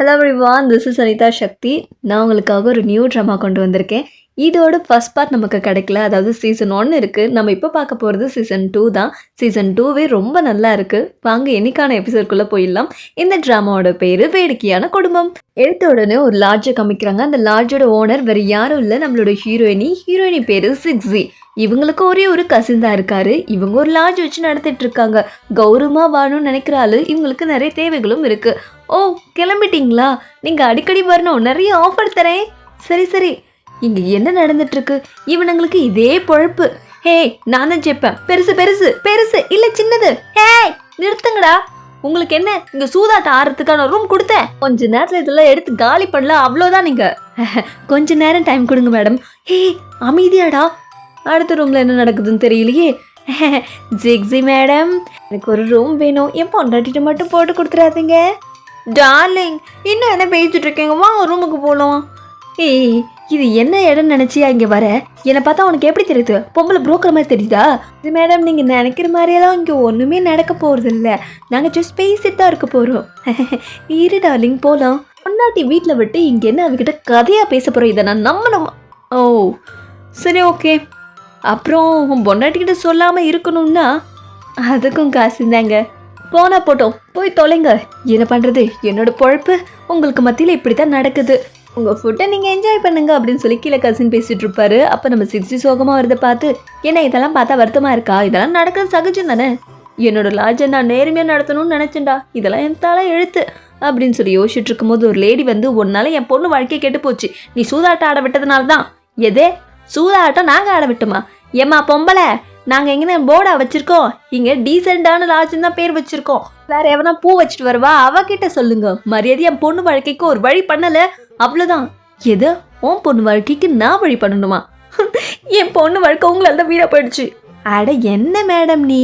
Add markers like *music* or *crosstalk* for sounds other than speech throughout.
Hello everyone this is Anitha Sakthi நான் உங்களுக்காக ஒரு நியூ ட்ராமா கொண்டு வந்திருக்கேன். இதோட ஃபர்ஸ்ட் பார்ட் நமக்கு கிடைக்கல. அதாவது சீசன் ஒன் இருக்குது நம்ம இப்போ பார்க்க போகிறது சீசன் டூ தான். சீசன் டூவே ரொம்ப நல்லா இருக்குது வாங்க என்னைக்கான எபிசோட்குள்ளே போயிடலாம். இந்த ட்ராமாவோட பேர் வேடிக்கையான குடும்பம். எடுத்த உடனே ஒரு லாட்ஜை காமிக்கிறாங்க. அந்த லாட்ஜோட ஓனர் வேறு யாரும் இல்லை. நம்மளோட ஹீரோயினி ஹீரோயினி பேர் சிக்ஸி இவங்களுக்கு ஒரே ஒரு கசின் தான் இருக்காரு. இவங்க ஒரு லாட்ஜ் வச்சு நடத்திட்டு இருக்காங்க. கௌரவமா வாணும்னு நினைக்கிறாள் இவங்களுக்கு நிறைய தேவைகளும் இருக்கு. ஓ கிளம்பிட்டீங்களா? நீங்க அடிக்கடி வரணும். நிறைய ஆஃபர் தரேன். சரி சரி. இங்க என்ன நடந்துட்டு இருக்கு? இவனுங்களுக்கு இதே பொழப்பு. ஹே நான் தான் ஜெப்பேன் பெருசு பெருசு பெருசு. இல்ல சின்னது. ஹே நிறுத்துங்கடா. உங்களுக்கு என்ன? இங்க சூதாட்டம் ஆறுறதுக்கான ரூம் கொடுத்தேன். கொஞ்ச நேரத்துல இதெல்லாம் எடுத்து காலி பண்ணலாம். அவ்வளோதான் நீங்க. *laughs* கொஞ்ச நேரம் டைம் கொடுங்க மேடம் ஹே அமைதியாடா. அடுத்த ரூமில் என்ன நடக்குதுன்னு தெரியலையே. ஜிக்ஸி மேடம் எனக்கு ஒரு ரூம் வேணும். என் பொண்டாட்டிட்டு மட்டும் போட்டு கொடுத்துடாதீங்க. டார்லிங் இன்னும் என்ன பேசிட்டு இருக்கீங்க? வா ரூமுக்கு போகலாம் ஏய் இது என்ன இடம் நினைச்சியா இங்கே வர? என்னை பார்த்தா உனக்கு எப்படி தெரியுது? பொம்பளை புரோக்கர் மாதிரி தெரியுதா? இது மேடம் நீங்கள் நினைக்கிற மாதிரியெல்லாம் இங்கே ஒன்றுமே நடக்க போகிறது இல்லை நாங்கள் ஜஸ்ட் பேசிட்டு தான் இருக்க போகிறோம் இரு டார்லிங் போகலாம் பொண்டாட்டி வீட்டில் விட்டு இங்கே என்ன அவகிட்ட கதையாக பேச போகிறோம் இதை நான் நம்பணும்? ஓ சரி ஓகே அப்புறம் உன் பொண்டாட்டிக்கிட்ட சொல்லாமல் இருக்கணும்னா அதுக்கும் காசு தாங்க போனால் போட்டோம் போய் தொலைங்க. என்ன பண்ணுறது என்னோட பொழப்பு உங்களுக்கு மத்தியில் இப்படி தான் நடக்குது. உங்கள் ஃபுட்டை நீங்கள் என்ஜாய் பண்ணுங்க அப்படின்னு சொல்லி கீழே கசின் பேசிகிட்டு இருப்பாரு. அப்போ நம்ம சிக்ஸ்டி சோகமாக வரதை பார்த்து என்ன இதெல்லாம் பார்த்தா வருத்தமாக இருக்கா? இதெல்லாம் நடக்கிறது சகஜம் தானே? என்னோட லாஜை நான் நேர்மையாக நடத்தணும்னு நினச்சேன்டா. இதெல்லாம் என் தலை எழுத்து. அப்படின்னு சொல்லி யோசிச்சுட்டு இருக்கும்போது ஒரு லேடி வந்து உன்னால என் பொண்ணு வாழ்க்கையை கெட்டு போச்சு. நீ சூதாட்டம் ஆட விட்டதுனால தான் எதே? சூதாட்டம் நாங்கள் ஆட விட்டுமா? ஏம்மா பொம்பளை நாங்கள் எங்கே போர்டா வச்சுருக்கோம். இங்கே டீசெண்டான லாட்ஜுன்னு தான் பேர் வச்சுருக்கோம். வேற எவனா பூ வச்சுட்டு வருவா அவகிட்ட சொல்லுங்க. மரியாதை என் பொண்ணு வாழ்க்கைக்கு ஒரு வழி பண்ணலை. அவ்வளோதான் எது? உன் பொண்ணு வாழ்க்கைக்கு நான் வழி பண்ணணுமா? *laughs* என் பொண்ணு வாழ்க்கை உங்களால் தான் வீடாக போயிடுச்சு. அட என்ன மேடம் நீ?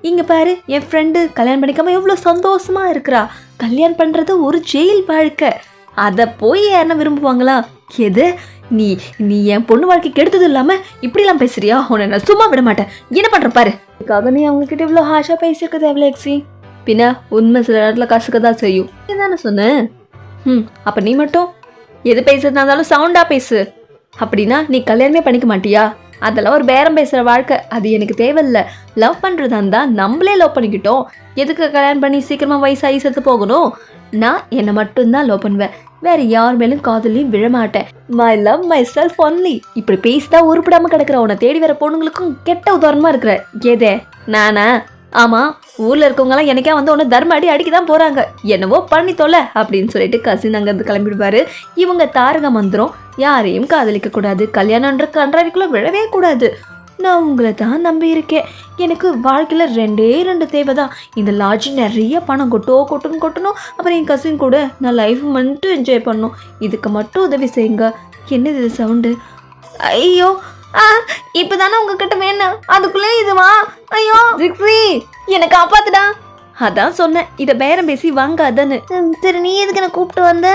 இங்கே பாரு என் ஃப்ரெண்டு கல்யாணம் பண்ணிக்காம எவ்வளோ சந்தோஷமாக இருக்கிறா. கல்யாணம் பண்ணுறது ஒரு ஜெயில் வாழ்க்கை. அதை போய் யாருன்னா விரும்புவாங்களா? எது? நீ நீ என் பொண்ணு வாழ்க்கை கெடுத்தது இல்லாம இப்படிலாம் பேசுறியா? உன்னை நான் சும்மா விட மாட்டேன். என்ன பண்ற பாரு. அதுக்காக நீ அவங்க கிட்ட இவ்வளோ ஹாஷா பேசியிருக்க தேவையில்ல எக்ஸி பின்ன உண்மை சில நேரத்தில் கசுக்க தான் செய்யும். தானே சொன்னேன் ம் அப்போ நீ மட்டும் எது பேசுறதா இருந்தாலும் சவுண்டா பேசு. அப்படின்னா நீ கல்யாணமே பண்ணிக்க மாட்டியா? அதெல்லாம் ஒரு பேரம் பேசுகிற வாழ்க்கை. அது எனக்கு தேவையில்ல. லவ் பண்ணுறதா இருந்தால் நம்மளே லவ் பண்ணிக்கிட்டோம். எதுக்கு கல்யாணம் பண்ணி சீக்கிரமாக வயசாகி செத்து போகணும்? நான் என்னை மட்டும்தான் லவ் பண்ணுவேன். வேற யார் மேலும் காதலையும் விழமாட்டேன் my love myself only இப்படி பேசிதா உருப்பிடாம கிடக்குற உன்னை தேடி வர பொண்ணுங்களுக்கும் கெட்ட உதாரணமா இருக்கிற. கேதே நானா? ஆமா ஊர்ல இருக்கவங்கலாம் எனக்கே வந்து உன்னை தர்ம அடி அடிக்க தான் போறாங்க. என்னவோ பண்ணி தொலை அப்படின்னு சொல்லிட்டு கசின் அங்கேருந்து கிளம்பிடுவாரு. இவங்க தாரக மந்திரம் யாரையும் காதலிக்க கூடாது. கல்யாணம்ன்ற கன்றாவிக்குள்ள விழவே கூடாது. நான் உங்களை தான் நம்பியிருக்கேன் எனக்கு வாழ்க்கையில் ரெண்டே ரெண்டு தேவை தான் இந்த லாட்ஜி நிறைய பணம் கொட்டோ கொட்டுன்னு கொட்டணும். அப்புறம் என் கசின் கூட நான் லைஃப் மட்டும் என்ஜாய் பண்ணணும். இதுக்கு மட்டும் உதவி செய்யுங்க. என்னது இது சவுண்டு ஐயோ ஆ இப்போ தானே உங்ககிட்ட வேணும். அதுக்குள்ளே இதுவா ஐயோ ஜிக்ஸி என்னை காப்பாத்துடா. அதான் சொன்னேன். இதை பேரம் பேசி வாங்காதன்னு. சரி நீ எதுக்கு நான் கூப்பிட்டு வந்த?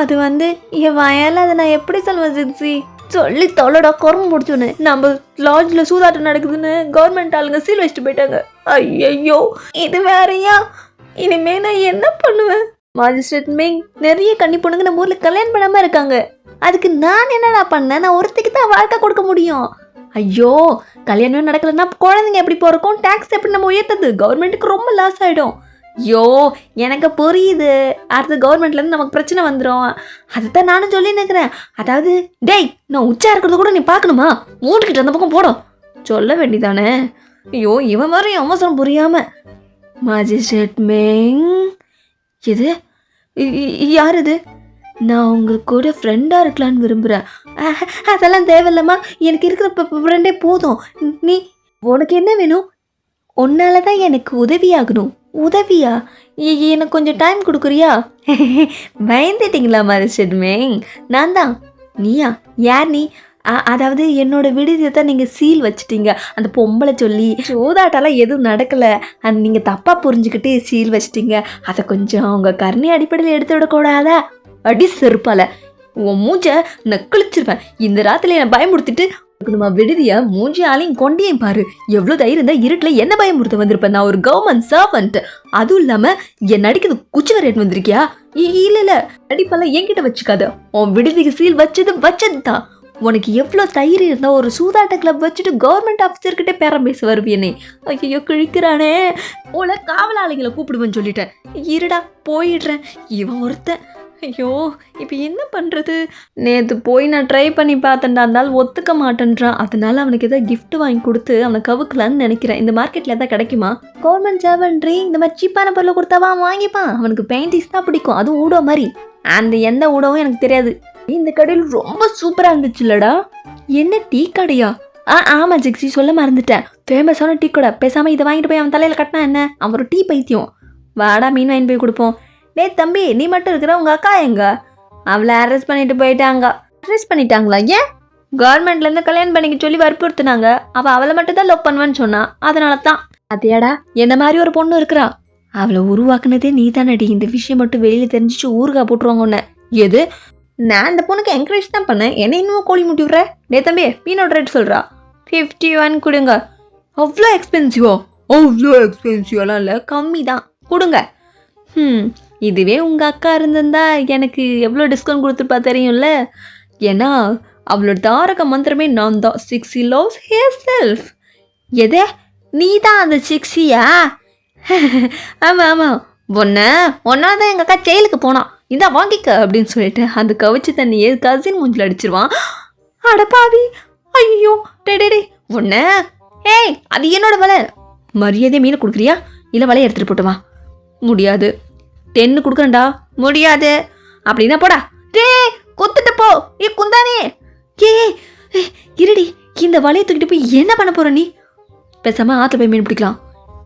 அது வந்து என் வயலில் அதை நான் எப்படி சொல்லுவேன் ஜிக்ஸி? சொல்லி தொல்லடா குரம்பு முடிச்சோன்னு நம்ம லாட்ஜில் சூதாட்டம் நடக்குதுன்னு கவர்மெண்ட் ஆளுங்க சீல் வச்சுட்டு போயிட்டாங்க. ஐயையோ இது வேறயா? இனிமே நான் என்ன பண்ணுவேன்? மாஜிஸ்ட்ரேட் மேங் நிறைய கண்ணி பொண்ணுங்க நம்ம ஊரில் கல்யாணம் பண்ணாமல் இருக்காங்க. அதுக்கு நான் என்னடா பண்ணேன்? நான் ஒருத்திக்கு தான் வாழ்க்கை கொடுக்க முடியும். ஐயோ கல்யாணம் நடக்கலைன்னா குழந்தைங்க எப்படி பிறக்கும்? டேக்ஸ் எப்படி நம்ம உயர்த்தது கவர்மெண்ட்டுக்கு ரொம்ப லாஸ் ஆகிடும் ஐயோ எனக்கு புரியுது. அடுத்து கவர்மெண்ட்லேருந்து நமக்கு பிரச்சனை வந்துடும் அதுதான் நானும் சொல்லி நிற்கிறேன் அதாவது டேய் நான் உச்சா இருக்கிறது கூட நீ பார்க்கணுமா? மூட்டுக்கிட்டு அந்த பக்கம் போடும் சொல்ல வேண்டிதானே? ஐயோ இவன் மாதிரி அவசரம் புரியாம. மாஜிஸ்ட்ரேட் மேங் எது யார் இது? நான் உங்களுக்கு கூட ஃப்ரெண்டாக இருக்கலான்னு விரும்புகிறேன் அதெல்லாம் தேவையில்லம்மா. எனக்கு இருக்கிற ஃப்ரெண்டே போதும். நீ உனக்கு என்ன வேணும்? உன்னால தான் எனக்கு உதவியாகணும். உதவியா? எனக்கு கொஞ்சம் டைம் கொடுக்குறியா? *laughs* பயந்துட்டீங்களா மதிச்சிடுமே மேங் நான் தான் நீயா? யார் நீ? அ- அதாவது என்னோட விடுதியை தான் நீங்கள் சீல் வச்சிட்டீங்க. அந்த பொம்பளை சொல்லி. சூதாட்டெல்லாம் எதுவும் நடக்கலை. அது நீங்கள் தப்பாக புரிஞ்சுக்கிட்டு சீல் வச்சிட்டீங்க. அதை கொஞ்சம் உங்கள் கருணை அடிப்படையில் எடுத்து விடக்கூடாதா? அடி செருப்பால. உன் மூஞ்ச நான் இந்த ராத்திரி என்னை பயமுடுத்திட்டு நம்ம விடுதிய மூஞ்சி ஆளையும் கொண்டியும் பாரு? எவ்வளவு தைரியம் இருந்தா இருட்டுல என்ன பயமுறுத்த வந்திருப்பேன் நான் ஒரு கவர்மெண்ட் சர்வெண்ட் அதுவும் இல்லாம என் நடிக்கிறது குச்சி வரையட்டு வந்திருக்கியா இல்ல இல்ல. நடிப்பெல்லாம் என்கிட்ட வச்சுக்காத. உன் விடுதிக்கு சீல் வச்சது வச்சது தான் உனக்கு எவ்வளோ தைரியம் இருந்தால் ஒரு சூதாட்ட கிளப் வச்சுட்டு கவர்மெண்ட் ஆஃபீஸர்கிட்ட பேரம் பேச வருவியனே. ஐயோ கிழிக்கிறானே. போல காவலாளிகளை கூப்பிடுவேன்னு சொல்லிட்டேன். இருடா போயிடுறேன். இவன் ஒருத்தன் ஐயோ இப்போ என்ன பண்ணுறது நேற்று போய் நான் ட்ரை பண்ணி பார்த்தேன்டா இருந்தாலும் ஒத்துக்க மாட்டேன்றான் அதனால அவனுக்கு ஏதாவது கிஃப்ட் வாங்கி கொடுத்து அவனை கவுக்கலான்னு நினைக்கிறேன். இந்த மார்க்கெட்டில் எதாவது கிடைக்குமா? கவர்மெண்ட் ஜாவன்ட்ரி இந்த மாதிரி சீப்பான பொருளை கொடுத்தாவா வாங்கிப்பான். அவனுக்கு பெயிண்டிஸ் தான் பிடிக்கும். அதுவும் ஊடோ மாதிரி. அந்த எந்த ஊடவும் எனக்கு தெரியாது. இந்த கடையில் ரொம்ப சூப்பராக இருந்துச்சுல்லடா. என்ன டீ கடையா? ஆ ஆமாம் ஜெக்ஸி சொல்ல மறந்துட்டேன். ஃபேமஸான டீ கடை. பேசாமல் இதை வாங்கிட்டு போய் அவன் தலையில் கட்டினா என்ன? அவன் ஒரு டீ பைத்தியம். வாடா மீன் வாங்கி போய் கொடுப்போம். டே தம்பி நீ மட்டும் இருக்கிற உங்கள் அக்கா எங்க? அவளை அரெஸ்ட் பண்ணிட்டு போயிட்டாங்க. அரெஸ்ட் பண்ணிட்டாங்களா? ஏன்? கவர்மெண்ட்லேருந்து கல்யாணம் பண்ணிக்க சொல்லி வற்புறுத்துனாங்க. அவள் அவளை மட்டும் தான் லவ் பண்ணுவேன்னு சொன்னா. அதனால தான் அதையாடா என்ன மாதிரி ஒரு பொண்ணு இருக்கிறா? அவளை உருவாக்குனதே நீ தானடி இந்த விஷயம் மட்டும் வெளியில் தெரிஞ்சிச்சு ஊருகா போட்டுருவாங்க உன்னை. எது? நான் அந்த பொண்ணுக்கு என்கரேஜ் தான் பண்ணேன். என்ன இன்னும் கோழி முட்டி விட்ற? டே தம்பி பீனோட் ரேட் சொல்கிறா ஃபிஃப்டி ஒன் கொடுங்க. அவ்வளோ எக்ஸ்பென்சிவோ அவ்வளோ எக்ஸ்பென்சிவெல்லாம் இல்லை. கம்மி தான் கொடுங்க. ம் இதுவே உங்கள் அக்கா இருந்திருந்தா எனக்கு எவ்வளோ டிஸ்கவுண்ட் கொடுத்துருப்பா தெரியும்ல? ஏன்னா அவளோட தாரக மந்திரமே நான் தான். சிக்ஸி லவ்ஸ் ஹேர் செல்ஃப் எதே நீ தான் அந்த சிக்ஸியா *laughs* ஆமாம் ஆமாம் ஒன்ன ஒன்றா தான் எங்கள் அக்கா ஜெயிலுக்கு போனான் இதான் வாங்கிக்க அப்படின்னு சொல்லிட்டு அந்த கவிச்சு தண்ணியை கசின் மூஞ்சில் அடிச்சிருவான். *gasps* அடப்பாவி ஐயோ டே டே டே ஒன்ன ஏய் அது என்னோட வலை. மரியாதை மீன் கொடுக்குறியா? இல்லை வலையை எடுத்துகிட்டு போட்டுவான் முடியாது. டென்னு கொடுக்குறேன்டா. முடியாது. அப்படின்னா போடா. டே கொத்துட்டு போ. ஏ குந்தானே. ஏ இருடி. இந்த வலையை தூக்கிட்டு போய் என்ன பண்ண போற நீ? பேசாம ஆத்துல போய் மீன் பிடிக்கலாம்.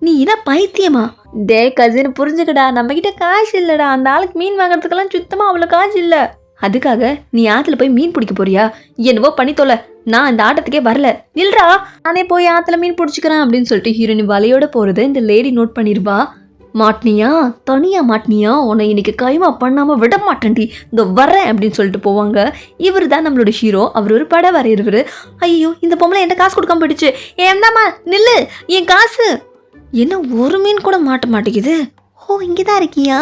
நீ என்ன பைத்தியமா? டே கசின் புரிஞ்சுக்கடா. நம்ம கிட்ட காசு இல்லடா. அந்த ஆளுக்கு மீன் வாங்குறதுக்கெல்லாம் சுத்தமா அவ்வளோ காசு இல்ல. அதுக்காக நீ ஆத்துல போய் மீன் பிடிக்க போறியா? என்னவோ பண்ணி தொலை நான் இந்த ஆட்டத்துக்கே வரல. இல்லடா நானே போய் ஆத்துல மீன் பிடிச்சிக்கிறேன் அப்படின்னு சொல்லிட்டு ஹீரோயின் வலையோட போறதை இந்த லேடி நோட் பண்ணிருவா மாட்டினியா? தனியா மாட்டினியா? உன்னை இன்னைக்கு கைமா பண்ணாம விட மாட்டேன்டி இந்த வரேன் அப்படின்னு சொல்லிட்டு போவாங்க. இவர் தான் நம்மளோட ஹீரோ அவர் ஒரு பட வரையறவர் ஐயோ இந்த பொம்பளை என்கிட்ட காசு கொடுக்காம போயிடுச்சு. ஏந்தாம்மா நில்லு. என் காசு. என்ன ஒரு மீன் கூட மாட்ட மாட்டேங்குது. ஓ இங்கே தான் இருக்கியா?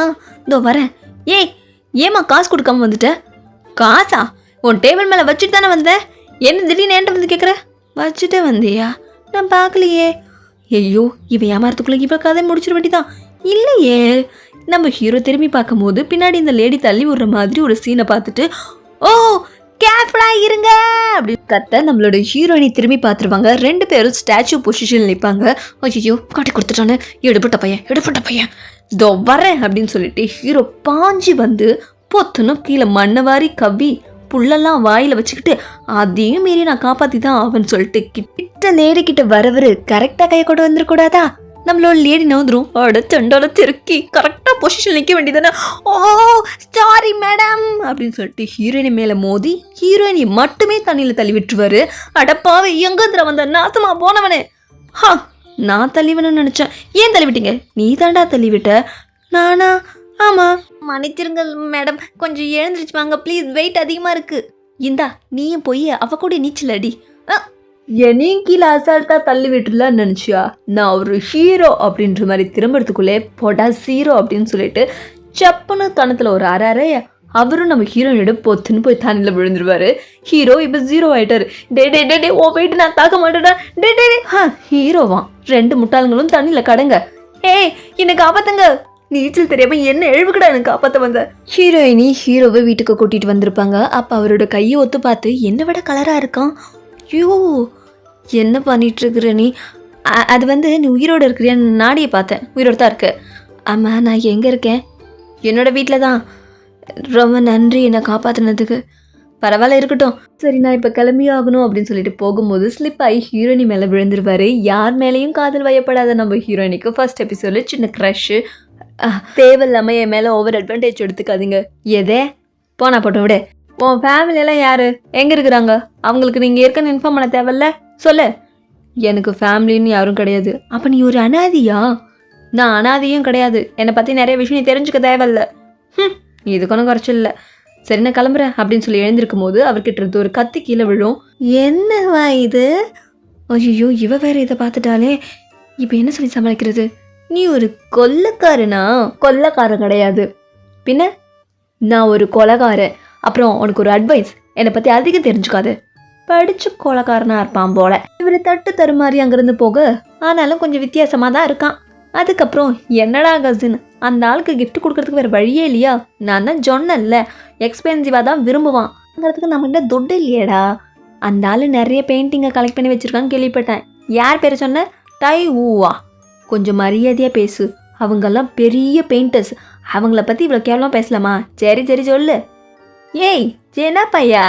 இதோ வரேன். ஏய் ஏம்மா காசு கொடுக்காம வந்துட்ட? காசா? உன் டேபிள் மேலே வச்சுட்டு தானே வந்தேன் என்ன திடீர்னு என்கிட்ட வந்து கேட்குற வச்சுட்டு வந்தியா? நான் பார்க்கலையே. ஐயோ இவன் ஏமாறதுக்குள்ளே இவ்வளோ கதை முடிச்சிட வேண்டிதான் இல்லையே. நம்ம ஹீரோ திரும்பி பார்க்கும்போது பின்னாடி இந்த லேடி தள்ளி விடுற மாதிரி ஒரு சீனை பார்த்துட்டு ஓ கேர்ஃபுல்லாக இருங்க. அப்படின்னு கத்த நம்மளோட ஹீரோயினை திரும்பி பார்த்துருவாங்க. ரெண்டு பேரும் ஸ்டாச்சு பொசிஷன் நிற்பாங்க ஐயோ காட்டி கொடுத்துட்டானே. எடுபட்ட பையன் எடுபட்ட பையன். இதோ வரேன் அப்படின்னு சொல்லிட்டு ஹீரோ பாஞ்சி வந்து பொத்துனும் கீழே மண்ணை வாரி கவ்வி புல்லெல்லாம் வாயில் வச்சுக்கிட்டு அதையும் மீறி நான் காப்பாற்றி தான் ஆவன்னு சொல்லிட்டு கிட்ட லேடி கிட்ட வரவரு கரெக்டாக கையை கொண்டு வந்துடக்கூடாதா நம்மளோட லேடி நவுந்துரும் அட செண்டோட திருக்கி கரெக்டாக பொசிஷன் நிற்க வேண்டியதானே ஓ சாரி மேடம் அப்படின்னு சொல்லிட்டு ஹீரோயினி மேலே மோதி ஹீரோயினை மட்டுமே தண்ணியில் தள்ளி விட்டுருவாரு. அடப்பாவை எங்கந்திர வந்த? நாசமா போனவனே. ஹா நான் தள்ளிவனு நினச்சேன். ஏன் தள்ளி விட்டீங்க நீ தாண்டா தள்ளிவிட்ட. நானா? ஆமாம் மன்னிச்சிருங்க மேடம் கொஞ்சம் எழுந்துருச்சு வாங்க. ப்ளீஸ் வெயிட் அதிகமாக இருக்கு. இந்தா நீயும் போய் அவ கூட நீச்சல் அடி. என்னையும் கீழே அசால்ட்டாக தள்ளி விட்டுலான்னு நினச்சியா? நான் ஒரு ஹீரோ அப்படின்ற மாதிரி திரும்புறதுக்குள்ளே போடா சீரோ அப்படின்னு சொல்லிட்டு சப்புன்னு கணத்தில் ஒரு அரை அறைய அவரும் நம்ம ஹீரோயினோட பொத்துன்னு போய் தண்ணியில் விழுந்துருவாரு. ஹீரோ இப்போ ஜீரோ ஆகிட்டாரு டே டே டே டே ஓ போயிட்டு நான் தாக்க மாட்டேடா டே டே டே. ஹா ஹீரோவான் ரெண்டு முட்டாளுங்களும் தண்ணியில் கடங்க. ஏய் என்னை காப்பாத்துங்க. நீச்சல் தெரியாம என்ன எழுவுக்கடா எனக்கு காப்பாத்த வந்த? ஹீரோயினி ஹீரோவை வீட்டுக்கு கூட்டிட்டு வந்திருப்பாங்க. அப்ப அவரோட கையை ஒத்து பார்த்து என்னை விட கலரா இருக்கான். ஐயோ என்ன பண்ணிகிட்ருக்குற நீ? அது வந்து நீ உயிரோட இருக்கிறியா? நாடியை பார்த்தேன். உயிரோட தான் இருக்கு. ஆமாம் நான் எங்கே இருக்கேன்? என்னோடய வீட்டில் தான். ரொம்ப நன்றி என்னை காப்பாற்றினதுக்கு பரவாயில்ல இருக்கட்டும். சரி நான் இப்போ கிளம்பி ஆகணும் அப்படின்னு சொல்லிட்டு போகும்போது ஸ்லிப் ஆகி ஹீரோயினி மேலே விழுந்துருவாரு. யார் மேலேயும் காதல் வயப்படாத நம்ம ஹீரோயினிக்கு ஃபர்ஸ்ட் எபிசோடில் சின்ன க்ரஷ்ஷு தேவையில்லாமல் என் மேலே ஓவர் அட்வான்டேஜ் எடுத்துக்காதீங்க. எதே? போனா போட்டோம் விட. உன் ஃபேமிலியெல்லாம் யார்? எங்கே இருக்கிறாங்க? அவங்களுக்கு நீங்கள் ஏற்கனவே இன்ஃபார்ம் பண்ண தேவையில்ல? சொல்லு. எனக்கு ஃபேமிலின்னு யாரும் கிடையாது. அப்போ நீ ஒரு அனாதியா? நான் அனாதியும் கிடையாது. என்னை பற்றி நிறைய விஷயம் நீ தெரிஞ்சுக்க தேவையில்ல. ம் இதுக்கு ஒன்றும் குறைச்சல் இல்லை. சரி நான் கிளம்புறேன் அப்படின்னு சொல்லி எழுந்திருக்கும் போது அவர்கிட்ட இருந்து ஒரு கத்தி கீழே விழும். என்னவா இது? ஐயோ இவ வேற இதை பார்த்துட்டாலே இப்போ என்ன சொல்லி சமாளிக்கிறது? நீ ஒரு கொல்லக்காரனா கொல்லக்காரன் கிடையாது. பின்ன? நான் ஒரு கொலகாரன். அப்புறம் உனக்கு ஒரு அட்வைஸ் என்னை பற்றி அதிகம் தெரிஞ்சுக்காது. படிச்சு கோலக்காரனாக இருப்பான் போல. இவர் தட்டு தருமாறி அங்கேருந்து போக ஆனாலும் கொஞ்சம் வித்தியாசமாக தான் இருக்கான். அதுக்கப்புறம் என்னடா கசின்? அந்த ஆளுக்கு கிஃப்ட் கொடுக்கறதுக்கு வேறு வழியே இல்லையா? நான் தான் சொன்னேன்ல. எக்ஸ்பென்சிவாக தான் விரும்புவான்ங்கிறதுக்கு நம்மகிட்ட துட்டு இல்லையேடா. அந்த ஆள் நிறைய பெயிண்டிங்கை கலெக்ட் பண்ணி வச்சுருக்கான்னு கேள்விப்பட்டேன். யார் பேர் சொன்ன? டை ஊவா. கொஞ்சம் மரியாதையாக பேசு. அவங்கெல்லாம் பெரிய பெயிண்டர்ஸ் அவங்கள பற்றி இவ்வளோ கேவலமாக பேசலாமா? சரி சரி சொல்லு. ஏய் என்ன பையா?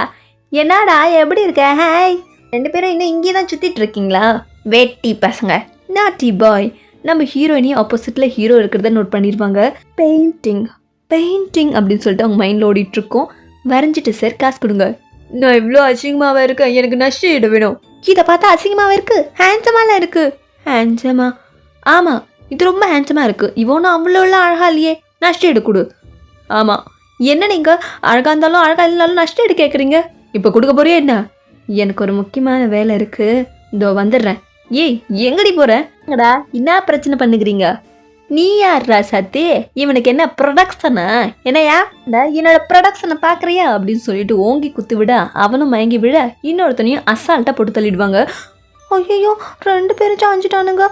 என்னடா எப்படி இருக்க? ஹாய். ரெண்டு பேரும் இன்னும் இங்கே தான் சுற்றிட்டு இருக்கீங்களா? வெட்டி பசங்க. நாட்டி பாய் நம்ம ஹீரோயினி ஆப்போசிட்டில் ஹீரோ இருக்கிறத நோட் பண்ணியிருப்பாங்க பெயிண்டிங் பெயிண்டிங் அப்படின்னு சொல்லிட்டு அவங்க மைண்டில் ஓடிட்டு இருக்கோம் வரைஞ்சிட்டு சார் காசு கொடுங்க. நான் இவ்வளோ அசிங்கமாவா இருக்கேன். எனக்கு நஷ்ட ஈடு வேணும். இதை பார்த்தா அசிங்கமாவா இருக்கு? ஹேண்ட்ஸமாலாம் இருக்கு. ஹேண்ட்ஸமா ஆமாம் இது ரொம்ப ஹேண்ட்ஸமாக இருக்கு. இவனும் அவ்வளோலாம் அழகா இல்லையே. நஷ்ட ஈடு கொடு. ஆமாம் என்ன நீங்கள் அழகாக இருந்தாலும் அழகாக இல்லைனாலும் நஷ்ட ஈடு கேட்குறீங்க இப்போ கொடுக்க போறியா என்ன? எனக்கு ஒரு முக்கியமான வேலை இருக்கு. இதோ வந்துடுறேன். ஏய் எங்கடி போகிறேன்டா என்ன பிரச்சனை பண்ணுகிறீங்க? நீ யார்ரா சத்தி? இவனுக்கு என்ன ப்ரொடக்ஷனா என்னையா? என்னோட ப்ரொடக்ஷனை பார்க்குறியா அப்படின்னு சொல்லிட்டு ஓங்கி குத்து விட அவனும் மயங்கி விழ இன்னொருத்தனையும் அசால்ட்டாக போட்டு தள்ளிடுவாங்க. ஐயோ ரெண்டு பேரும் சாஞ்சிட்டானுங்க.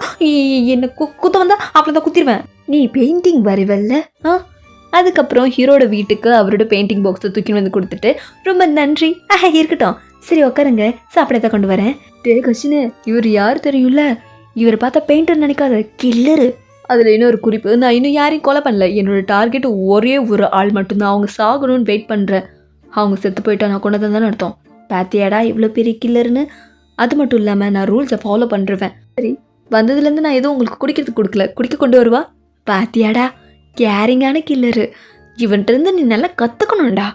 என்ன குத்த வந்தா அவ்வளோ தான் குத்திடுவேன் நீ பெயிண்டிங் வரைவல்ல? ஆ? அதுக்கப்புறம் ஹீரோட வீட்டுக்கு அவரோட பெயிண்டிங் பாக்ஸை தூக்கி வந்து கொடுத்துட்டு ரொம்ப நன்றி. ஆஹா இருக்கட்டும். சரி உட்காருங்க சாப்பிடத்தை கொண்டு வரேன். டே கஷினு இவர் யார் தெரியும்ல? இவரை பார்த்தா பெயிண்டர் நினைக்காத கில்லரு அதில் இன்னொரு குறிப்பு நான் இன்னும் யாரையும் கொலை பண்ணல. என்னோட டார்கெட் ஒரே ஒரு ஆள் மட்டும்தான். அவங்க சாகணும்னு வெயிட் பண்ணுறேன் அவங்க செத்து போயிட்டா நான் கொண்டு தான் அர்த்தம். பாத்தியாடா இவ்வளோ பெரிய கில்லர்னு அது மட்டும் இல்லாமல் நான் ரூல்ஸை ஃபாலோ பண்ணுறேன் சரி வந்ததுலேருந்து நான் எதுவும் உங்களுக்கு குடிக்கிறதுக்கு கொடுக்கல. குடிக்க கொண்டு வருவா? பாத்தியாடா. கேரிங்கான கில்லரு. இவன்கிட்ட இருந்து நீ நல்லா கற்றுக்கணும்டா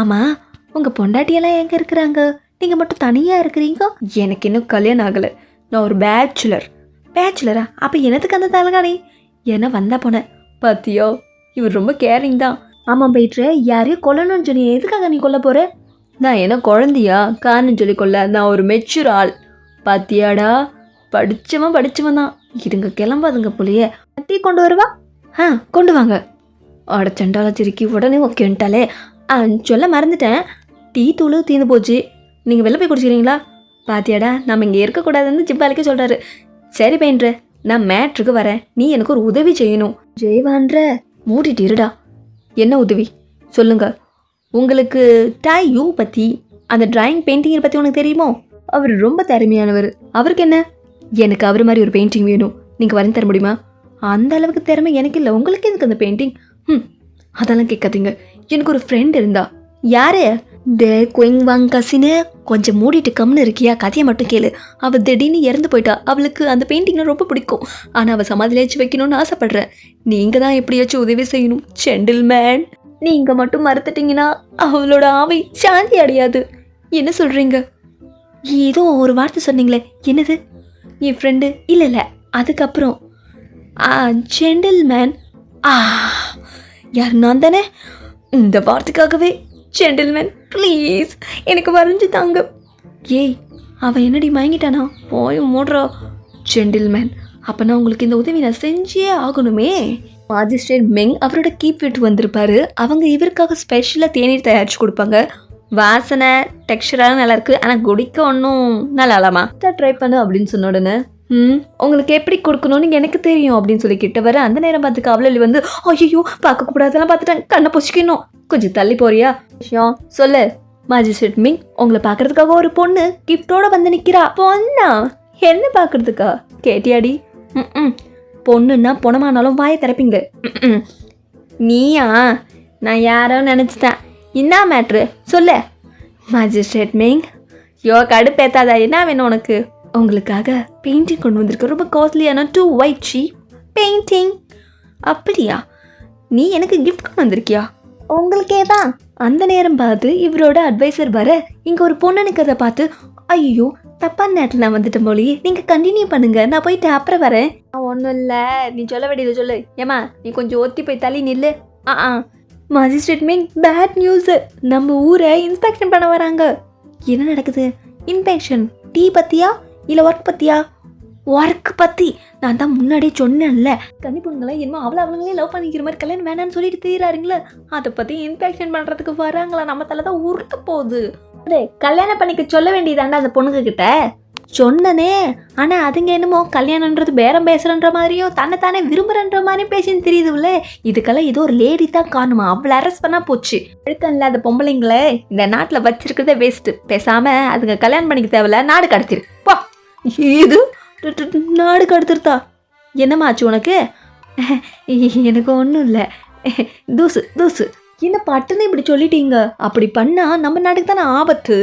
ஆமாம் உங்கள் பொண்டாட்டியெல்லாம் எங்கே இருக்கிறாங்க? நீங்கள் மட்டும் தனியாக இருக்கிறீங்க? எனக்கு இன்னும் கல்யாணம் ஆகலை. நான் ஒரு பேச்சுலர் பேச்சுலரா அப்போ எனத்துக்கு அந்த தலைகாணி? ஏன்னா வந்தா போனேன் பாத்தியோ இவர் ரொம்ப கேரிங் தான். ஆமாம் போயிட்டு யாரையும் கொல்லணும்னு சொல்லி எதுக்காக நீ கொல்ல போகிற நான் என்ன குழந்தையா? காரணம் சொல்லி கொல்ல நான் ஒரு மெச்சூர் ஆள். பாத்தியாடா? படித்தவன் படித்தவன் தான். இருங்க கிளம்பாதுங்க போலயே. டீ கொண்டு வருவா? ஆ கொண்டு வாங்க. அட சண்டால திருக்கி உடனே ஓகேன்ட்டாலே ஆ சொல்ல மறந்துட்டேன். டீ தூள் தீர்ந்து போச்சு. நீங்கள் வெளில போய் குடிச்சிக்கிறீங்களா? பாத்தியாடா நம்ம இங்கே இருக்கக்கூடாதுன்னு ஜிப்பாலிக்க சொல்கிறாரு சரி பெயின்ற நான் மேட்ருக்கு வரேன். நீ எனக்கு ஒரு உதவி செய்யணும். ஜெய்வான்ற. மூடிட்டு இருடா. என்ன உதவி? சொல்லுங்க. உங்களுக்கு டாய் யூ பற்றி அந்த டிராயிங் பெயிண்டிங்கை பற்றி உனக்கு தெரியுமோ? அவர் ரொம்ப திறமையானவர் அவருக்கு என்ன? எனக்கு அவர் மாதிரி ஒரு பெயிண்டிங் வேணும். நீங்கள் வரைஞ்சு தர முடியுமா? அந்த அளவுக்கு திறமை எனக்கு இல்லை. உங்களுக்கு எதுக்கு அந்த பெயிண்டிங் ம் அதெல்லாம் கேட்காதீங்க. எனக்கு ஒரு ஃப்ரெண்ட் இருந்தா. யாரு? டே குயிங் வாங் கசினு. கொஞ்சம் மூடிட்டு கம்னு இருக்கியா? கதையை மட்டும் கேளு. அவள் திடீர்னு இறந்து போயிட்டா. அவளுக்கு அந்த பெயிண்டிங்னா ரொம்ப பிடிக்கும். ஆனால் அவள் சமாதிலேயாச்சும் வைக்கணும்னு ஆசைப்படுறேன். நீங்கள் தான் எப்படியாச்சும் உதவி செய்யணும் செண்டில் மேன் நீங்கள் மட்டும் மறுத்துட்டீங்கன்னா அவளோட ஆவை சாந்தி அடையாது. என்ன சொல்கிறீங்க ஏதோ ஒரு வார்த்தை சொன்னீங்களே. என்னது? என் ஃப்ரெண்டு இல்லை இல்லை. அதுக்கப்புறம் ஆ ஆ யார் நான் தானே? இந்த வார்த்தைக்காகவே ஜெண்டில்மேன் ப்ளீஸ் எனக்கு வரைஞ்சு தாங்க. ஏய் அவன் என்னடி மயங்கிட்டானா? போய் மூடுறா. ஜெண்டில்மேன் அப்போனா உங்களுக்கு இந்த உதவி நான் செஞ்சே ஆகணுமே. மாஜிஸ்ட்ரேட் மெங் அவரோட கீப் விட்டு வந்திருப்பாரு. அவங்க இவருக்காக ஸ்பெஷலாக தேநீர் தயாரித்து கொடுப்பாங்க. வாசனை டெக்ஸ்டராக நல்லா இருக்கு. ஆனால் குடிக்க ஒன்றும் நல்லா இல்லாமா ட்ரை பண்ணு அப்படின்னு சொன்ன உடனே ம் உங்களுக்கு எப்படி கொடுக்கணும்னு எனக்கு தெரியும் அப்படின்னு சொல்லி கிட்ட வர அந்த நேரம் பார்த்து காவலி வந்து ஐயோ பார்க்க கூடாதெல்லாம் பார்த்துட்டேன் கண்ணை பொசிக்கணும். கொஞ்சம் தள்ளி போறியா? விஷயம் சொல்லு. மாஜிஸ்ட்ரேட் மிங் உங்களை பார்க்கறதுக்காக ஒரு பொண்ணு கிஃப்டோட வந்து நிற்கிறா பொண்ணா? என்ன பார்க்கறதுக்கா? கேட்டியாடி. ம் பொண்ணுன்னா பொணமானாலும் வாயை திறப்பீங்க. நீயா? நான் யாரோ நினச்சிட்டேன். என்ன மேட்ரு சொல்லு. மாஜிஸ்ட்ரேட் மிங் யோ கடுப்பேத்தாதா என்ன வேணும் உனக்கு? உங்களுக்காக பெயிண்டிங் கொண்டு வந்திருக்க. ரொம்ப காஸ்ட்லியான டூ ஒயிட் ஷீ பெயிண்டிங் அப்படியா? நீ எனக்கு கிஃப்ட் கொண்டு வந்திருக்கியா? உங்களுக்கே தான். அந்த நேரம் பார்த்து இவரோட அட்வைசர் வர இங்கே ஒரு பொண்ணு நிற்கிறத பார்த்து ஐயோ தப்பான நேரத்தில் நான் வந்துட்டேன் போலயே. நீங்கள் கண்டினியூ பண்ணுங்க. நான் போயிட்டு அப்புறம் வரேன். ஒன்றும் இல்லை. நீ சொல்ல வேண்டியதை சொல்லு. ஏமா நீ கொஞ்சம் ஒத்தி போய் தள்ளி நில்லு. ஆ ஆ. மாஜிஸ்ட்ரேட் மீன் பேட் நியூஸ் நம்ம ஊரை இன்ஸ்பெக்ஷன் பண்ண வராங்க. என்ன நடக்குது? இன்ஸ்பெக்ஷன் டீ பத்தியா? இல்லை ஒர்க் பற்றியா ஒர்க் பற்றி நான் தான் முன்னாடியே சொன்னேன்ல. கன்னி பொண்ணுங்களாம் என்னமோ அவ்வளோ அவங்களே லவ் பண்ணிக்கிற மாதிரி கல்யாணம் வேணாம்னு சொல்லிட்டு தீராருங்களே அதை பற்றி இன்ஃபெக்ஷன் பண்ணுறதுக்கு வராங்களா? நம்ம தலை தான் உருட்ட போகுது. டேய், கல்யாணம் பண்ணிக்க சொல்ல வேண்டியதாண்டா அந்த பொண்ணுங்க கிட்ட சொன்னனே. ஆனா அதுங்க என்னமோ கல்யாணம்ன்றது பேரம் பேசுறன்ற மாதிரியோ தன்னை தானே விரும்புறன்ற மாதிரியும் பேசின்னு தெரியுதுல்ல. இதுக்கெல்லாம் ஏதோ ஒரு லேடி தான் காணுமா? அவ்வளோ அரெஸ்ட் பண்ணா போச்சு. ஒழுக்கம் இல்லாத பொம்பளைங்களே. இந்த நாட்டில் வச்சிருக்கிறதே வேஸ்ட்டு பேசாம அதுங்க கல்யாணம் பண்ணிக்க தேவையில்ல நாடு கடத்திரு. பா. இது? நாடு கடத்திருத்தா. என்னம்மா ஆச்சு உனக்கு? எனக்கு ஒன்றும் இல்லை. தூசு தூசு. என்ன பட்டுன்னு இப்படி சொல்லிட்டீங்க? அப்படி பண்ணா நம்ம நாட்டுக்கு தானே ஆபத்து.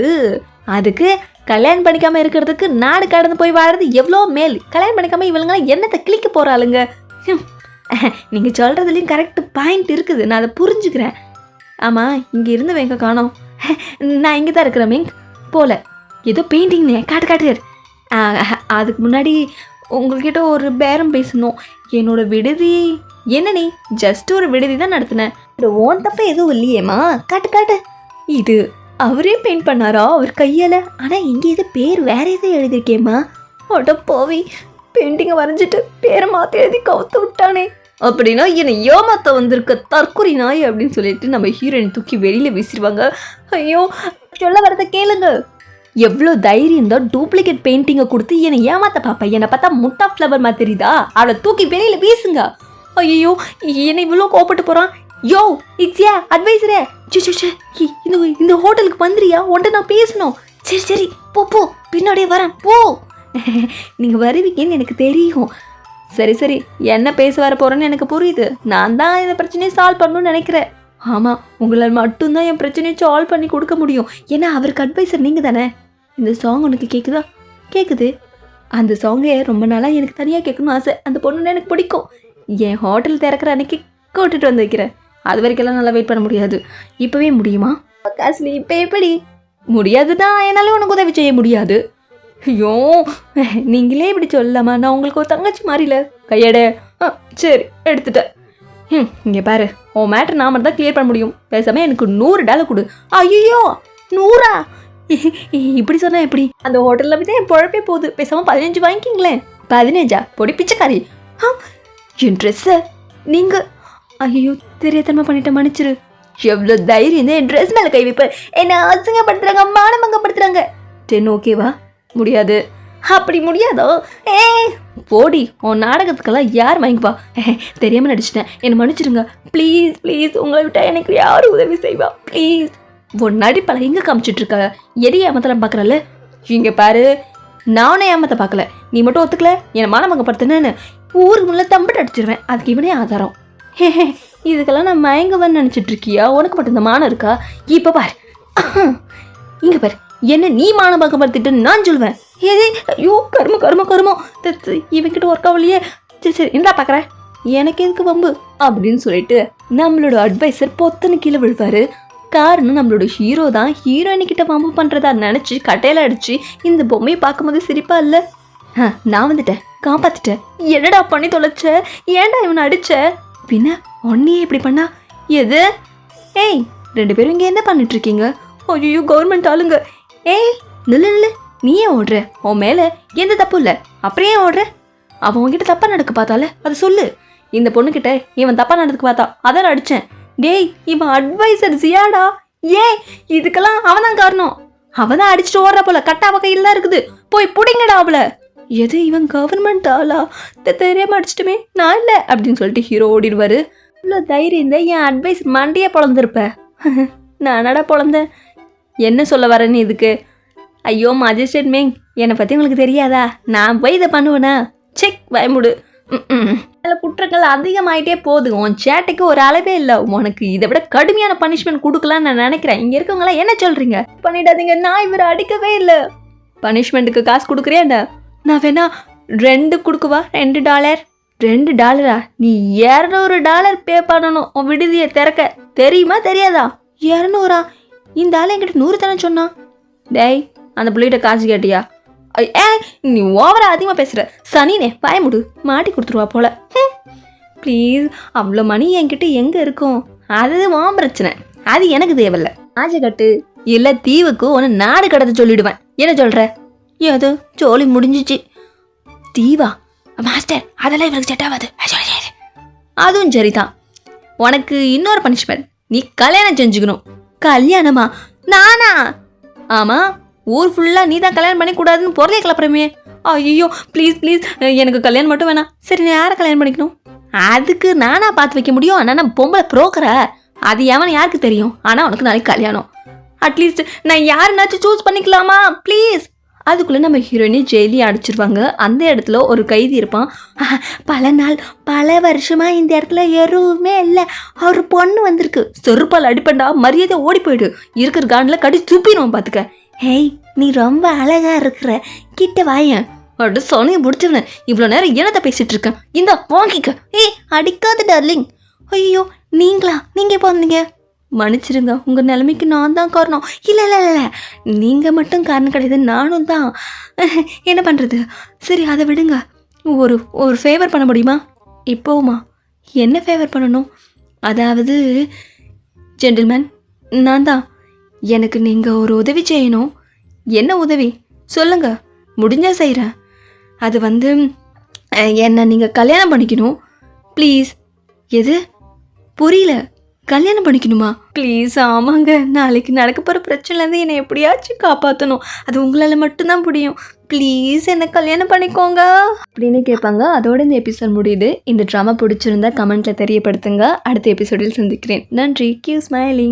அதுக்கு கல்யாணம் பண்ணிக்காம இருக்கிறதுக்கு நாடு கடந்து போய் வாழறது எவ்வளோ மேல். கல்யாணம் பண்ணிக்காம இவளுங்க என்னத்தை கிளிக்க போறாளுங்க? ஹம். நீங்க சொல்றதுலயும் கரெக்ட் பாயிண்ட் இருக்குது. நான் அதை புரிஞ்சுக்கிறேன். ஆமா இங்க இருந்து எங்க காணோம். நான் இங்கே தான் இருக்கிறேன் மிங் போல. ஏதோ பெயிண்டிங்னே காட்டு காட்டு. அதுக்கு முன்னாடி உங்கள்கிட்ட ஒரு பேரம் பேசணும். என்னோட விடுதி. என்ன நீ? ஜஸ்ட் ஒரு விடுதி தான் நடத்தினேன் ஓன் தப்ப எதுவும் இல்லையேம்மா? காட்டு காட்டு. இது அவரே பெயிண்ட் பண்ணாரா? அவர் கையால். ஆனால் இங்கே இது பேர் வேற எதுவும் எழுதியிருக்கேம்மா. அட போவி. பெயிண்டிங்கை வரைஞ்சிட்டு பேரை மாற்றி எழுதி கவுத்து விட்டானே. அப்படின்னா என்னை ஏமாத்த வந்திருக்க தற்கொலை நாய் அப்படின்னு சொல்லிட்டு நம்ம ஹீரோயின் தூக்கி வெளியில் வீசிடுவாங்க. ஐயோ சொல்ல வரத கேளுங்க. எவ்வளோ தைரியம் தான் டூப்ளிகேட் பெயிண்டிங்கை கொடுத்து என்னை ஏமாத்த பாப்பா. என்னை பார்த்தா முட்டா ஃப்ளவர் மாதிரி தெரியுதா? அவளை தூக்கி வெளியில வீசுங்க. ஐயோ என்னை இவ்வளோ கோப்பட்டு போகிறான் யோ இட்ஸியா அட்வைசரே சே சே இந்த இந்த ஹோட்டலுக்கு வந்துறியா உன்ட்ட நான் பேசணும். சரி சரி. போ போ. பின்னாடியே வரேன். போ. *laughs* நீங்கள் வருவீங்கன்னு எனக்கு தெரியும். சரி சரி. என்ன பேச வர போகிறேன்னு எனக்கு புரியுது. நான் தான் இந்த பிரச்சனையை சால்வ் பண்ணணும்னு நினைக்கிறேன். ஆமாம் உங்களால் மட்டும்தான் என் பிரச்சனையை சால்வ் பண்ணி கொடுக்க முடியும். ஏன்னா அவருக்கு அட்வைசர் நீங்கள் தானே இந்த சாங் உனக்கு கேட்குதா கேட்குது அந்த சாங்கை ரொம்ப நாளாக எனக்கு தனியாக கேட்கணும்னு ஆசை. அந்த பொண்ணுன்னு எனக்கு பிடிக்கும். என் ஹோட்டல் திறக்கிற அன்னைக்கு கூட்டுட்டு வந்து வைக்கிறேன். அது வரைக்கெல்லாம் நல்லா வெயிட் பண்ண முடியாது. இப்போவே முடியுமா? காசுலி இப்போ எப்படி? முடியாதுன்னா என்னால் உனக்கு உதவி செய்ய முடியாது. ஐயோ நீங்களே இப்படி சொல்லலாமா? நான் உங்களுக்கு ஒரு தங்கச்சி மாறியில. கையட. ஆ சரி எடுத்துட்டேன். ம் இங்கே பாரு. உன் மேட்ரு நான் மட்டும் தான் கிளியர் பண்ண முடியும். பேசாமல் எனக்கு நூறு டாலர் கொடு. ஐயோ நூறா? இப்படி சொன்னா எப்படி? அந்த ஹோட்டலில் போய் தான் பொழப்பே போகுது. பேசாம பதினஞ்சு வாங்கிக்கிங்களேன். பதினஞ்சா? பொடி பிச்சைக்காரி. ஆ என் ட்ரெஸ்ஸை நீங்கள் ஐயோ தெரியாதனமா பண்ணிட்டேன் மன்னிச்சிரு. எவ்வளோ தைரியம் தான் என் ட்ரெஸ் மேலே கை வைப்பேன் என்னை அசிங்கப்படுத்துறாங்க மானமங்கப்படுத்துறாங்க டென் ஓகேவா முடியாது. அப்படி முடியாதோ? ஏ போடி உன் நாடகத்துக்கெல்லாம் யார் வாங்கிப்பா தெரியாம நடிச்சிட்டேன். என்னை மன்னிச்சிருங்க. ப்ளீஸ் ப்ளீஸ் உங்களை விட்டா எனக்கு யார் உதவி செய்வா? ப்ளீஸ் உன் நடிப்பல எங்கே காமிச்சிட்டு இருக்க எதை ஏமாத்தலாம் பார்க்குறல இங்கே பாரு நானே ஏமாத்த பார்க்கல நீ மட்டும் ஒத்துக்கல என்னை மானமங்கப்படுத்தினேன்னு ஊருக்கு முன்னே தம்பிட்டு அடிச்சிருவேன். அதுக்கு இவனே ஆதாரம். இதுக்கெல்லாம் நான் மயங்கவன்னு நினச்சிட்டு இருக்கியா உனக்கு மட்டும் இந்த மானம் இருக்கா? இப்போ பாரு. இங்கே பாரு. என்ன நீ மானபாக்கப்படுத்திட்டு நான் சொல்லுவேன் ஏதே ஐயோ கரும கரும கருமோ இவன்கிட்ட ஒர்க் ஆகலையே. சரி சரி என்ன பார்க்குறேன் எனக்கு எதுக்கு வம்பு? அப்படின்னு சொல்லிட்டு நம்மளோட அட்வைசர் பொத்தனு கீழே விழுவாரு. காரணம் நம்மளோட ஹீரோ தான். ஹீரோயினி கிட்ட வம்பு பண்ணுறதா நினச்சி கட்டையில் அடிச்சு இந்த பொம்மையை பார்க்கும்போது சிரிப்பா இல்லை? ஆ, நான் வந்துட்டேன். காப்பாத்திட்டேன். என்னடா பண்ணி தொலைச்ச? ஏன்டா இவனை அடிச்ச? பின்ன ஒன்னையே இப்படி பண்ணா? எது? ஏய் ரெண்டு பேரும் இங்கே என்ன பண்ணிட்டு இருக்கீங்க? ஐயோ கவர்மெண்ட் ஆளுங்க. ஏய் நில்லு நில்லு. நீ ஏன் ஓடுற. உன் மேலே எந்த தப்பு இல்லை. அப்புறம் ஏன் ஓடுற? அவன் உங்ககிட்ட தப்பாக நடக்க பார்த்தால? அதை சொல்லு. இந்த பொண்ணுக்கிட்ட இவன் தப்பாக நடக்க பார்த்தா அதான் அடித்தேன் டேய் இவன் அட்வைசர் ஜியாடா. ஏ இதுக்கெல்லாம் அவன் தான் காரணம். அவன் தான் அடிச்சுட்டு ஓடுற போல கட்டா கையில் தான் இருக்குது. போய் பிடிங்கடா அவள. எது இவன் கவர்மெண்ட் ஆளா? தெ- தெரியாம அடிச்சிட்டுமே நான் இல்லை அப்படின்னு சொல்லிட்டு ஹீரோ ஓடிடுவாரு. இவ்வளோ தைரியம் இருந்தால் என் அட்வைஸ் மண்டியே பொழந்திருப்ப. *laughs* நானடா பொழந்தேன்? என்ன சொல்ல வரேன்னு இதுக்கு? ஐயோ மஜிஸ்ட்ரேட் மேங் என்னை பற்றி உங்களுக்கு தெரியாதா? நான் போய் இதை பண்ணுவேனா? செக் பயமுடு அதில் குற்றங்கள் அதிகமாயிட்டே போகுது. உன் சேட்டைக்கு ஒரு அளவே இல்லை. உனக்கு இதை விட கடுமையான பனிஷ்மெண்ட் கொடுக்கலாம்னு நான் நினைக்கிறேன். இங்கே இருக்கவங்களாம் என்ன சொல்கிறீங்க பண்ணிடாதீங்க. நான் இவரை அடிக்கவே இல்லை. பனிஷ்மெண்ட்டுக்கு காசு கொடுக்குறியாண்டா நான் வேணா ரெண்டு கொடுக்குவா? ரெண்டு டாலர் ரெண்டு டாலரா நீ இரநூறு டாலர் பே பண்ணணும். உன் விடுதியை திறக்க. தெரியுமா? தெரியாதா? இரநூறா? இந்த ஆள் என்கிட்ட நூறு தானே சொன்னான். டேய் அந்த பிள்ளைகிட்ட காசு கேட்டியா? ஏ நீ ஓவரா அதிகமாக பேசுகிற சனினே பயமுடு மாட்டி கொடுத்துருவா போல. ப்ளீஸ் அவ்வளோ மணி என்கிட்ட எங்கே இருக்கும்? அது ஓம் பிரச்சனை. அது எனக்கு தேவையில்ல. ஆஜகட்டு இல்லை தீவுக்கு ஒன்று நாடு கடத்த சொல்லிடுவேன். என்ன சொல்கிற ஏதோ ஜோலி முடிஞ்சிச்சு. தீவா மாஸ்டர் அதெல்லாம் இவருக்கு செட் ஆகாது. அதுவும் சரிதான். உனக்கு இன்னொரு பனிஷ்மெண்ட் நீ கல்யாணம் செஞ்சுக்கணும். கல்யாணமா? நானா? ஆமாம் ஊர் ஃபுல்லாக நீ தான் கல்யாணம் பண்ணிக்கூடாதுன்னு பொருளை கிளப்புறமே ஐயோ ப்ளீஸ் ப்ளீஸ் எனக்கு கல்யாணம் மட்டும் வேணாம். சரி நான் யாரை கல்யாணம் பண்ணிக்கணும்? அதுக்கு நானா பார்த்து வைக்க முடியும். ஆனால் நான் பொம்பளை புரோக்கரை அது எவன் யாருக்கு தெரியும்? ஆனால் உனக்கு நாளைக்கு கல்யாணம். அட்லீஸ்ட் நான் யாருனாச்சும் சூஸ் பண்ணிக்கலாமா? ப்ளீஸ் அதுக்குள்ளே நம்ம ஹீரோயினி ஜெயிலி அடிச்சிருவாங்க. அந்த இடத்துல ஒரு கைதி இருப்பான். பல நாள் பல வருஷமாக இந்த இடத்துல எதுவுமே இல்லை. ஒரு பொண்ணு வந்திருக்கு. செருப்பால் அடிப்பண்டா மரியாதை ஓடி போயிடு. இருக்கிற காண்டில் கடி துப்பிடுவோம் பார்த்துக்க ஹேய் நீ ரொம்ப அழகா இருக்கிற. கிட்ட வாயேன். அப்படி சொனையை முடிச்சவன இவ்வளோ நேரம் என்னத்தை பேசிட்டு இருக்கேன் இந்த வாங்கிக்க. ஏய் அடிக்காத டார்லிங். ஐயோ நீங்களா? நீங்கள் எப்போ வந்தீங்க? மன்னிச்சிருங்க உங்கள் நிலைமைக்கு நான் தான் காரணம். இல்லை இல்லை இல்லை நீங்கள் மட்டும் காரணம் கிடையாது நானும் தான். *laughs* என்ன பண்ணுறது சரி அதை விடுங்க. ஒரு ஒரு ஃபேவர் பண்ண முடியுமா? இப்போவுமா? என்ன ஃபேவர் பண்ணணும்? அதாவது ஜென்டில்மேன் நான் தான். எனக்கு நீங்கள் ஒரு உதவி செய்யணும். என்ன உதவி? சொல்லுங்க. முடிஞ்சா செய்கிறேன் அது வந்து என்னை நீங்கள் கல்யாணம் பண்ணிக்கணும். ப்ளீஸ். எது? புரியல. கல்யாணம் பண்ணிக்கணுமா? ப்ளீஸ் ஆமாங்க. நாளைக்கு நடக்க போகிற பிரச்சனைலேருந்து என்னை எப்படியாச்சும் காப்பாற்றணும் அது உங்களால் மட்டும்தான் முடியும். ப்ளீஸ் என்னை கல்யாணம் பண்ணிக்கோங்க. அப்படின்னு கேட்பாங்க. அதோட இந்த எபிசோட் முடியுது. இந்த ட்ராமா பிடிச்சிருந்தா கமெண்ட்டில் தெரியப்படுத்துங்க. அடுத்த எபிசோடில் சந்திக்கிறேன். நன்றி. Q smiling